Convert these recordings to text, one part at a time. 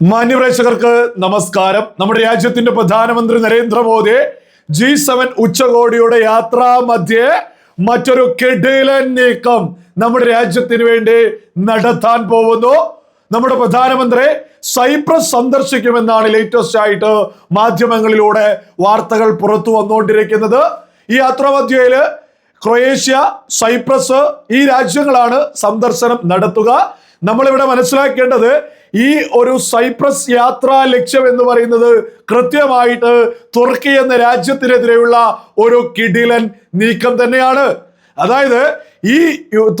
മാന്യപ്രേക്ഷകർക്ക് നമസ്കാരം. നമ്മുടെ രാജ്യത്തിന്റെ പ്രധാനമന്ത്രി നരേന്ദ്രമോദി ജി സെവൻ ഉച്ചകോടിയുടെ യാത്രാ മധ്യേ മറ്റൊരു കെടിലൻ നീക്കം നമ്മുടെ രാജ്യത്തിന് വേണ്ടി നടത്താൻ പോകുന്നു. നമ്മുടെ പ്രധാനമന്ത്രി സൈപ്രസ് സന്ദർശിക്കുമെന്നാണ് ലേറ്റസ്റ്റ് ആയിട്ട് മാധ്യമങ്ങളിലൂടെ വാർത്തകൾ പുറത്തു വന്നുകൊണ്ടിരിക്കുന്നത്. ഈ യാത്രാമധ്യയിൽ ക്രൊയേഷ്യ സൈപ്രസ് ഈ രാജ്യങ്ങളാണ് സന്ദർശനം നടത്തുക. നമ്മളിവിടെ മനസ്സിലാക്കേണ്ടത് ഈ ഒരു സൈപ്രസ് യാത്രാ ലക്ഷ്യം എന്ന് പറയുന്നത് കൃത്യമായിട്ട് തുർക്കി എന്ന രാജ്യത്തിനെതിരെയുള്ള ഒരു കിടിലൻ നീക്കം തന്നെയാണ്. അതായത് ഈ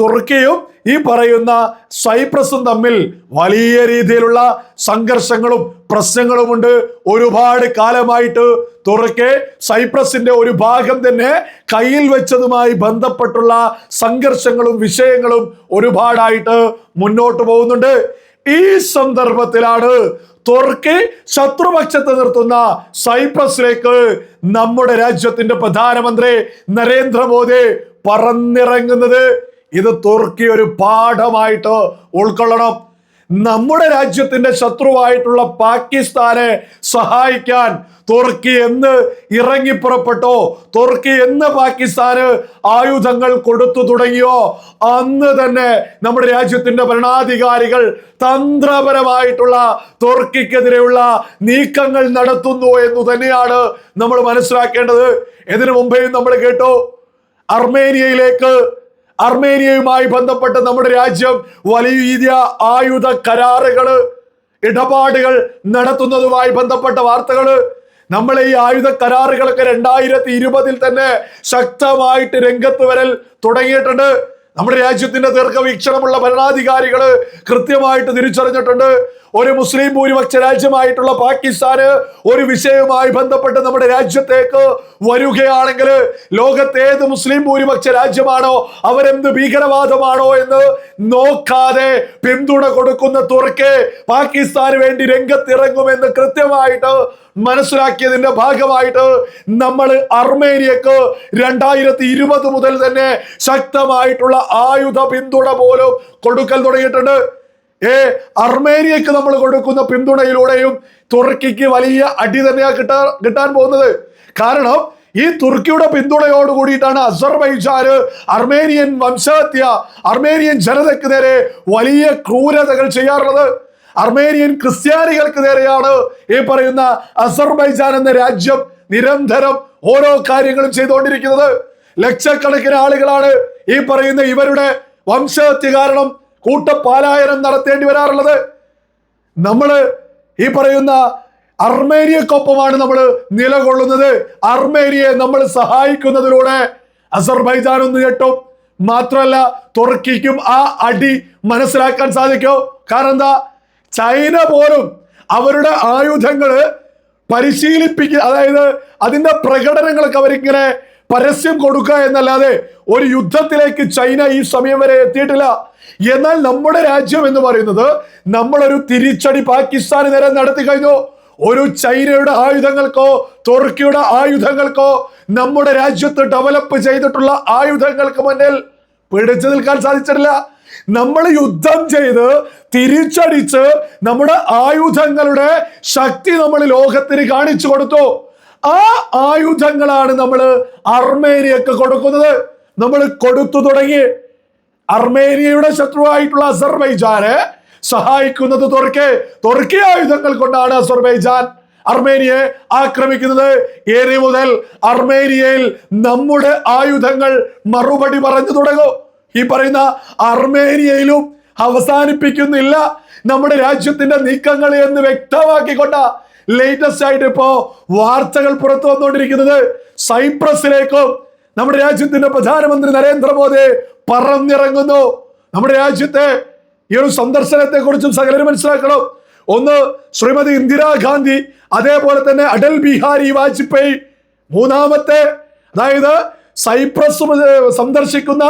തുർക്കിയും ഈ പറയുന്ന സൈപ്രസും തമ്മിൽ വലിയ രീതിയിലുള്ള സംഘർഷങ്ങളും പ്രശ്നങ്ങളുമുണ്ട്. ഒരുപാട് കാലമായിട്ട് തുറക്കെ സൈപ്രസിന്റെ ഒരു ഭാഗം തന്നെ കയ്യിൽ വെച്ചതുമായി ബന്ധപ്പെട്ടുള്ള സംഘർഷങ്ങളും വിഷയങ്ങളും ഒരുപാടായിട്ട് മുന്നോട്ട് പോകുന്നുണ്ട്. ഈ സന്ദർഭത്തിലാണ് തുർക്കി ശത്രുപക്ഷത്ത് നിർത്തുന്ന സൈപ്രസിലേക്ക് നമ്മുടെ രാജ്യത്തിന്റെ പ്രധാനമന്ത്രി നരേന്ദ്രമോദി പറന്നിറങ്ങുന്നത്. ഇത് തുർക്കി ഒരു പാഠമായിട്ട് ഉൾക്കൊള്ളണം. നമ്മുടെ രാജ്യത്തിന്റെ ശത്രുവായിട്ടുള്ള പാകിസ്ഥാനെ സഹായിക്കാൻ തുർക്കി എന്ന് ഇറങ്ങിപ്പുറപ്പെട്ടോ തുർക്കി എന്ന് പാകിസ്ഥാന് ആയുധങ്ങൾ കൊടുത്തു തുടങ്ങിയോ? അന്ന് തന്നെ നമ്മുടെ രാജ്യത്തിന്റെ ഭരണാധികാരികൾ തന്ത്രപരമായിട്ടുള്ള തുർക്കിക്കെതിരെയുള്ള നീക്കങ്ങൾ നടത്തുന്നു എന്ന് തന്നെയാണ് നമ്മൾ മനസ്സിലാക്കേണ്ടത്. ഇതിനു മുമ്പേയും നമ്മൾ കേട്ടു അർമേനിയയിലേക്ക് അർമേനിയയുമായി ബന്ധപ്പെട്ട് നമ്മുടെ രാജ്യം വലിയ ആയുധ കരാറുകൾ ഇടപാടുകൾ നടത്തുന്നതുമായി ബന്ധപ്പെട്ട വാർത്തകൾ. നമ്മൾ ഈ ആയുധ കരാറുകളൊക്കെ രണ്ടായിരത്തി ഇരുപതിൽ തന്നെ ശക്തമായിട്ട് രംഗത്ത് വരൽ തുടങ്ങിയിട്ടുണ്ട്. നമ്മുടെ രാജ്യത്തിന്റെ ദീർഘവീക്ഷണമുള്ള ഭരണാധികാരികൾ കൃത്യമായിട്ട് തിരിച്ചറിഞ്ഞിട്ടുണ്ട്. ഒരു മുസ്ലിം ഭൂരിപക്ഷ രാജ്യമായിട്ടുള്ള പാകിസ്ഥാന് ഒരു വിഷയവുമായി ബന്ധപ്പെട്ട് നമ്മുടെ രാജ്യത്തേക്ക് വരികയാണെങ്കിൽ ലോകത്തെ ഏത് മുസ്ലിം ഭൂരിപക്ഷ രാജ്യമാണോ അവരെന്ത് ഭീകരവാദമാണോ എന്ന് നോക്കാതെ പിന്തുണ കൊടുക്കുന്ന തുറക്കെ പാകിസ്ഥാന് വേണ്ടി രംഗത്തിറങ്ങുമെന്ന് കൃത്യമായിട്ട് മനസ്സിലാക്കിയതിന്റെ ഭാഗമായിട്ട് നമ്മൾ അർമേനിയക്ക് രണ്ടായിരത്തി ഇരുപത് മുതൽ തന്നെ ശക്തമായിട്ടുള്ള ആയുധ പിന്തുണ പോലും കൊടുക്കൽ തുടങ്ങിയിട്ടുണ്ട്. ഏ അർമേനിയക്ക് നമ്മൾ കൊടുക്കുന്ന പിന്തുണയിലൂടെയും തുർക്കിക്ക് വലിയ അടി തന്നെയാ കിട്ടാ കിട്ടാൻ പോകുന്നത്. കാരണം ഈ തുർക്കിയുടെ പിന്തുണയോട് കൂടിയിട്ടാണ് അസർബൈജാന് അർമേനിയൻ വംശഹത്യ അർമേനിയൻ ജനതയ്ക്ക് നേരെ വലിയ ക്രൂരതകൾ ചെയ്യാറുള്ളത്. അർമേനിയൻ ക്രിസ്ത്യാനികൾക്ക് നേരെയാണ് ഈ പറയുന്ന അസർബൈജാൻ എന്ന രാജ്യം നിരന്തരം ഓരോ കാര്യങ്ങളും ചെയ്തുകൊണ്ടിരിക്കുന്നത്. ലക്ഷക്കണക്കിന് ആളുകളാണ് ഈ പറയുന്ന ഇവരുടെ വംശഹത്യ കാരണം കൂട്ടപ്പാലായനം നടത്തേണ്ടി വരാറുള്ളത്. നമ്മൾ ഈ പറയുന്ന അർമേനിയക്കൊപ്പമാണ് നമ്മൾ നിലകൊള്ളുന്നത്. അർമേനിയെ നമ്മൾ സഹായിക്കുന്നതിലൂടെ അസർബൈജാൻ ഒന്ന് കേട്ടോ മാത്രമല്ല തുർക്കിക്കും ആ അടി മനസ്സിലാക്കാൻ സാധിക്കോ? കാരണം എന്താ? ചൈന പോലും അവരുടെ ആയുധങ്ങൾ പരിശീലിപ്പിക്കുക അതായത് അതിന്റെ പ്രകടനങ്ങളൊക്കെ അവരിങ്ങനെ പരസ്യം കൊടുക്കുക എന്നല്ലാതെ ഒരു യുദ്ധത്തിലേക്ക് ചൈന ഈ സമയം വരെ എത്തിയിട്ടില്ല. എന്നാൽ നമ്മുടെ രാജ്യം എന്ന് പറയുന്നത് നമ്മളൊരു തിരിച്ചടി പാകിസ്ഥാന് നേരെ നടത്തി കഴിഞ്ഞു. ഒരു ചൈനയുടെ ആയുധങ്ങൾക്കോ തുർക്കിയുടെ ആയുധങ്ങൾക്കോ നമ്മുടെ രാജ്യത്ത് ഡെവലപ്പ് ചെയ്തിട്ടുള്ള ആയുധങ്ങൾക്ക് മുന്നിൽ പിടിച്ചു നിൽക്കാൻ സാധിച്ചിട്ടില്ല. നമ്മൾ യുദ്ധം ചെയ്ത് തിരിച്ചടിച്ച് നമ്മുടെ ആയുധങ്ങളുടെ ശക്തി നമ്മൾ ലോകത്തിന് കാണിച്ചു കൊടുത്തു. ആ ആയുധങ്ങളാണ് നമ്മൾ അർമേനിയക്ക് കൊടുക്കുന്നത്. നമ്മൾ കൊടുത്തു തുടങ്ങി. അർമേനിയയുടെ ശത്രുവായിട്ടുള്ള അസർബൈജാനെ സഹായിക്കുന്നത് തുർക്കി. തുർക്കി ആയുധങ്ങൾ കൊണ്ടാണ് അസർബൈജാൻ അർമേനിയെ ആക്രമിക്കുന്നത്. ഏറി മുതൽ അർമേനിയയിൽ നമ്മുടെ ആയുധങ്ങൾ മറുപടി പറഞ്ഞു തുടങ്ങും. ഈ പറയുന്ന അർമേനിയയിലും അവസാനിപ്പിക്കുന്നില്ല. നമ്മുടെ രാജ്യത്തിന്റെ നീക്കങ്ങൾ എന്ന് വ്യക്തമാക്കിക്കൊണ്ട ലേറ്റസ്റ്റ് ആയിട്ട് ഇപ്പോ വാർത്തകൾ പുറത്തു വന്നുകൊണ്ടിരിക്കുന്നത് സൈപ്രസിലേക്കും നമ്മുടെ രാജ്യത്തിന്റെ പ്രധാനമന്ത്രി നരേന്ദ്രമോദി പറന്നിറങ്ങുന്നു. നമ്മുടെ രാജ്യത്തെ ഈ ഒരു സന്ദർശനത്തെ കുറിച്ചും സകലരും മനസ്സിലാക്കണം. ഒന്ന് ശ്രീമതി ഇന്ദിരാഗാന്ധി അതേപോലെ തന്നെ അടൽ ബിഹാരി വാജ്പേയി മൂന്നാമത്തെ അതായത് സൈപ്രസ് സന്ദർശിക്കുന്ന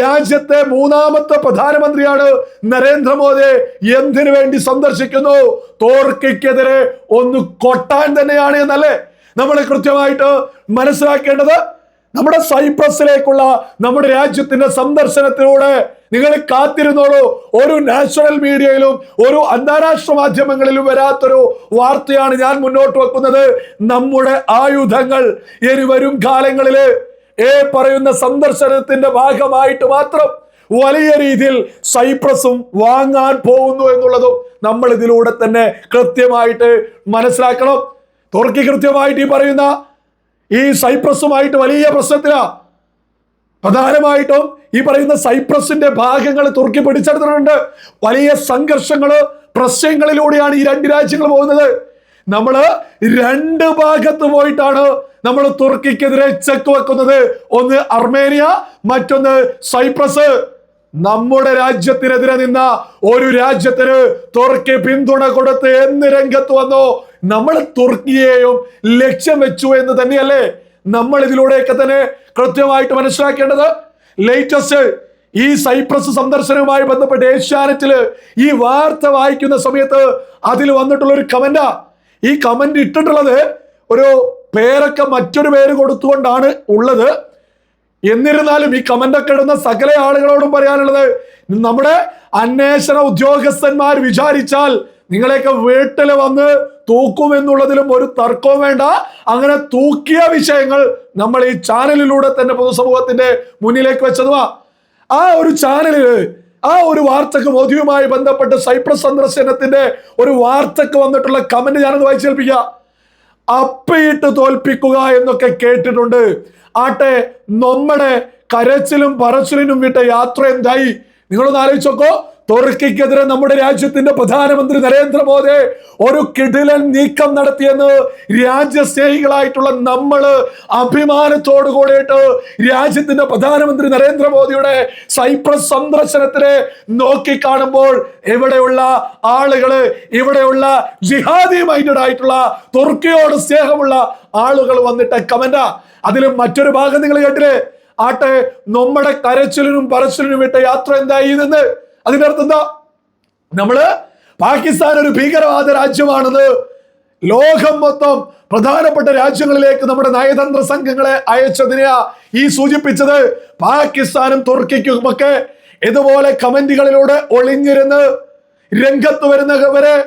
രാജ്യത്തെ മൂന്നാമത്തെ പ്രധാനമന്ത്രിയാണ് നരേന്ദ്രമോദി. എന്തിനു വേണ്ടി സന്ദർശിക്കുന്നു? തോർക്കെതിരെ ഒന്ന് കൊട്ടാൻ തന്നെയാണ് എന്നല്ലേ നമ്മൾ കൃത്യമായിട്ട് മനസ്സിലാക്കേണ്ടത്. നമ്മുടെ സൈപ്രസിലേക്കുള്ള നമ്മുടെ രാജ്യത്തിന്റെ സന്ദർശനത്തിലൂടെ നിങ്ങൾ കാത്തിരുന്നോളൂ. ഒരു നാഷണൽ മീഡിയയിലും ഒരു അന്താരാഷ്ട്ര മാധ്യമങ്ങളിലും വരാത്തൊരു വാർത്തയാണ് ഞാൻ മുന്നോട്ട് വെക്കുന്നത്. നമ്മുടെ ആയുധങ്ങൾ ഇനി വരും കാലങ്ങളിൽ ഏ പറയുന്ന സന്ദർശനത്തിന്റെ ഭാഗമായിട്ട് മാത്രം വലിയ രീതിയിൽ സൈപ്രസും വാങ്ങാൻ പോകുന്നു എന്നുള്ളതും നമ്മൾ ഇതിലൂടെ തന്നെ കൃത്യമായിട്ട് മനസ്സിലാക്കണം. തുർക്കി കൃത്യമായിട്ട് ഈ പറയുന്ന ഈ സൈപ്രസുമായിട്ട് വലിയ പ്രശ്നത്തിലാ. പ്രധാനമായിട്ടും ഈ പറയുന്ന സൈപ്രസിന്റെ ഭാഗങ്ങൾ തുർക്കി പിടിച്ചെടുത്തിട്ടുണ്ട്. വലിയ സംഘർഷങ്ങൾ പ്രശ്നങ്ങളിലൂടെയാണ് ഈ രണ്ട് രാജ്യങ്ങൾ പോകുന്നത്. നമ്മൾ രണ്ട് ഭാഗത്ത് പോയിട്ടാണ് നമ്മൾ തുർക്കിക്കെതിരെ ചെക്ക് വെക്കുന്നത്. ഒന്ന് അർമേനിയ മറ്റൊന്ന് സൈപ്രസ്. നമ്മുടെ രാജ്യത്തിനെതിരെ നിന്ന ഒരു രാജ്യത്തിന് തുർക്കി പിന്തുണ കൊടുത്ത് എന്ന് രംഗത്ത് വന്നോ. നമ്മൾ തുർക്കിയെയും ലക്ഷ്യം വെച്ചു എന്ന് തന്നെയല്ലേ നമ്മൾ ഇതിലൂടെയൊക്കെ തന്നെ കൃത്യമായിട്ട് മനസ്സിലാക്കേണ്ടത്? ലേറ്റസ്റ്റ് ഈ സൈപ്രസ് സന്ദർശനവുമായി ബന്ധപ്പെട്ട് ഏഷ്യാനെറ്റിൽ ഈ വാർത്ത വായിക്കുന്ന സമയത്ത് അതിൽ വന്നിട്ടുള്ള ഒരു കമന്റാ ഈ കമന്റ് ഇട്ടിട്ടുള്ളത് ഒരു പേരൊക്കെ മറ്റൊരു പേര് കൊടുത്തുകൊണ്ടാണ് ഉള്ളത്. എന്നിരുന്നാലും ഈ കമന്റ് ഒക്കെ ഇടുന്ന സകല ആളുകളോടും പറയാനുള്ളത് നമ്മുടെ അന്വേഷണ ഉദ്യോഗസ്ഥന്മാർ വിചാരിച്ചാൽ നിങ്ങളെയൊക്കെ വീട്ടിൽ വന്ന് തൂക്കും എന്നുള്ളതിലും ഒരു തർക്കവും വേണ്ട. അങ്ങനെ തൂക്കിയ വിഷയങ്ങൾ നമ്മൾ ഈ ചാനലിലൂടെ തന്നെ പൊതുസമൂഹത്തിന്റെ മുന്നിലേക്ക് വെച്ചതുവാ. ആ ഒരു ചാനലിൽ ആ ഒരു വാർത്തക്ക് മോദിയുമായി ബന്ധപ്പെട്ട് സൈപ്രസ് സന്ദർശനത്തിന്റെ ഒരു വാർത്തക്ക് വന്നിട്ടുള്ള കമന്റ് ഞാനൊന്ന് വായിച്ചേൽപ്പിക്കുക അപ്പയിട്ട് തോൽപ്പിക്കുക എന്നൊക്കെ കേട്ടിട്ടുണ്ട്. ആട്ടെ നമ്മുടെ കരച്ചിലും പറച്ചിലിനും വിട്ട യാത്ര എന്തായി? നിങ്ങളൊന്ന് ആലോചിച്ചോക്കോ തുർക്കിക്കെതിരെ നമ്മുടെ രാജ്യത്തിന്റെ പ്രധാനമന്ത്രി നരേന്ദ്രമോദി ഒരു കിടിലൻ നീക്കം നടത്തിയെന്ന് രാജ്യസ്നേഹികളായിട്ടുള്ള നമ്മൾ അഭിമാനത്തോടു കൂടിയിട്ട് രാജ്യത്തിന്റെ പ്രധാനമന്ത്രി നരേന്ദ്രമോദിയുടെ സൈപ്രസ് സന്ദർശനത്തിനെ നോക്കിക്കാണുമ്പോൾ ഇവിടെയുള്ള ആളുകൾ ഇവിടെയുള്ള ജിഹാദി മൈൻഡഡ് ആയിട്ടുള്ള തുർക്കിയോട് സ്നേഹമുള്ള ആളുകൾ വന്നിട്ട് കമന്റാ. അതിലും മറ്റൊരു ഭാഗം നിങ്ങൾ കേട്ടില്ലേ? ആട്ടെ നമ്മുടെ കരച്ചിലിനും പറച്ചിലിനും വിട്ട യാത്ര എന്തായി എന്ന് അതിന്റെ അർത്ഥം എന്താ? നമ്മൾ പാകിസ്ഥാൻ ഒരു ഭീകരവാദ രാജ്യമാണെന്ന് ലോകം മൊത്തം പ്രധാനപ്പെട്ട രാജ്യങ്ങളിലേക്ക് നമ്മുടെ നയതന്ത്ര സംഘങ്ങളെ അയച്ചതിനെയാ ഈ സൂചിപ്പിച്ചത്. പാകിസ്ഥാനും തുർക്കിക്കുമൊക്കെ ഇതുപോലെ കമന്റുകളിലൂടെ ഒളിഞ്ഞിരുന്ന് രംഗത്ത് വരുന്നവരെ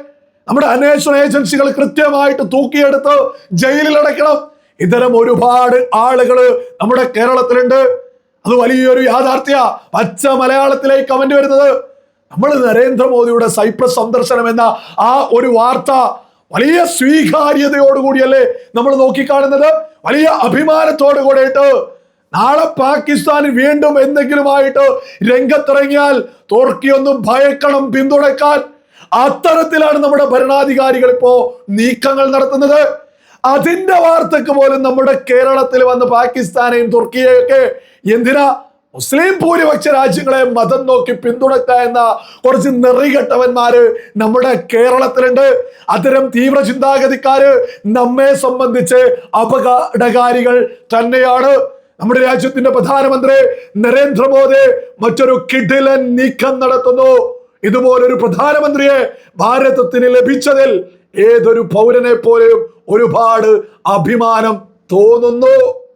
നമ്മുടെ അന്വേഷണ ഏജൻസികൾ കൃത്യമായിട്ട് തൂക്കിയെടുത്ത് ജയിലിൽ അടയ്ക്കണം. ഇത്തരം ഒരുപാട് ആളുകൾ നമ്മുടെ കേരളത്തിലുണ്ട്. അത് വലിയൊരു യാഥാർത്ഥ്യ. പച്ച മലയാളത്തിലേക്ക് കമന്റ് വരുന്നത്. നമ്മൾ നരേന്ദ്രമോദിയുടെ സൈപ്രസ് സന്ദർശനം എന്ന ആ ഒരു വാർത്ത വലിയ സ്വീകാര്യതയോടുകൂടിയല്ലേ നമ്മൾ നോക്കിക്കാണുന്നത്? വലിയ അഭിമാനത്തോടു കൂടെയിട്ട് നാളെ പാകിസ്ഥാൻ വീണ്ടും എന്തെങ്കിലുമായിട്ട് രംഗത്തിറങ്ങിയാൽ തുർക്കിയൊന്നും ഭയക്കണം പിന്തുണയ്ക്കാൻ. അത്തരത്തിലാണ് നമ്മുടെ ഭരണാധികാരികൾ ഇപ്പോ നീക്കങ്ങൾ നടത്തുന്നത്. അതിന്റെ വാർത്തക്ക് പോലും നമ്മുടെ കേരളത്തിൽ വന്ന് പാകിസ്ഥാനെയും തുർക്കിയെയൊക്കെ എന്തിനാ മുസ്ലിം ഭൂരിപക്ഷ രാജ്യങ്ങളെ മതം നോക്കി പിന്തുണക്ക എന്ന കുറച്ച് നെറികെട്ടവന്മാര് നമ്മുടെ കേരളത്തിലുണ്ട്. അത്തരം തീവ്ര ചിന്താഗതിക്കാര് നമ്മെ സംബന്ധിച്ച് അപകടകാരികൾ തന്നെയാണ്. നമ്മുടെ രാജ്യത്തിന്റെ പ്രധാനമന്ത്രി നരേന്ദ്രമോദി മറ്റൊരു കിടിലൻ നീക്കം നടത്തുന്നു. ഇതുപോലൊരു പ്രധാനമന്ത്രിയെ ഭാരതത്തിന് ലഭിച്ചതിൽ ഏതൊരു പൗരനെ പോലെയും ഒരുപാട് അഭിമാനം തോന്നുന്നു.